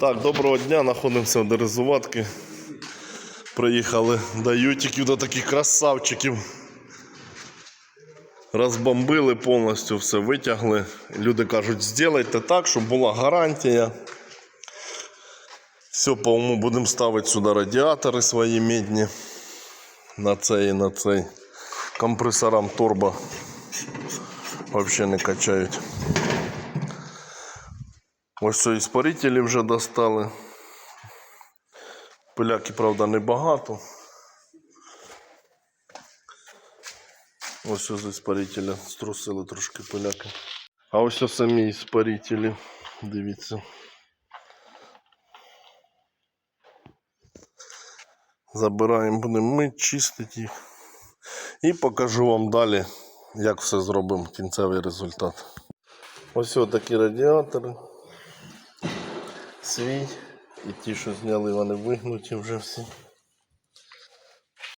Так, доброго дня, знаходимося до Резуватки. Приїхали до ютиків, до таких красавчиків. Розбомбили повністю, все витягли. Люди кажуть, зробайте так, щоб була гарантія. Все, по-моєму, будемо ставити сюди радіатори свої мідні. На цей і на цей. Компресорам турбо взагалі не качають. Ось це іспарителі вже достали. Пиляки, правда, небагато. Ось з іспарителя струсили трошки пиляки. А ось ось самі іспарителі. Дивіться. Забираємо, будемо мити, чистити їх. І покажу вам далі, як все зробимо, кінцевий результат. Ось ось такі радіатори. Свій. І ті, що зняли, вони вигнуті вже всі.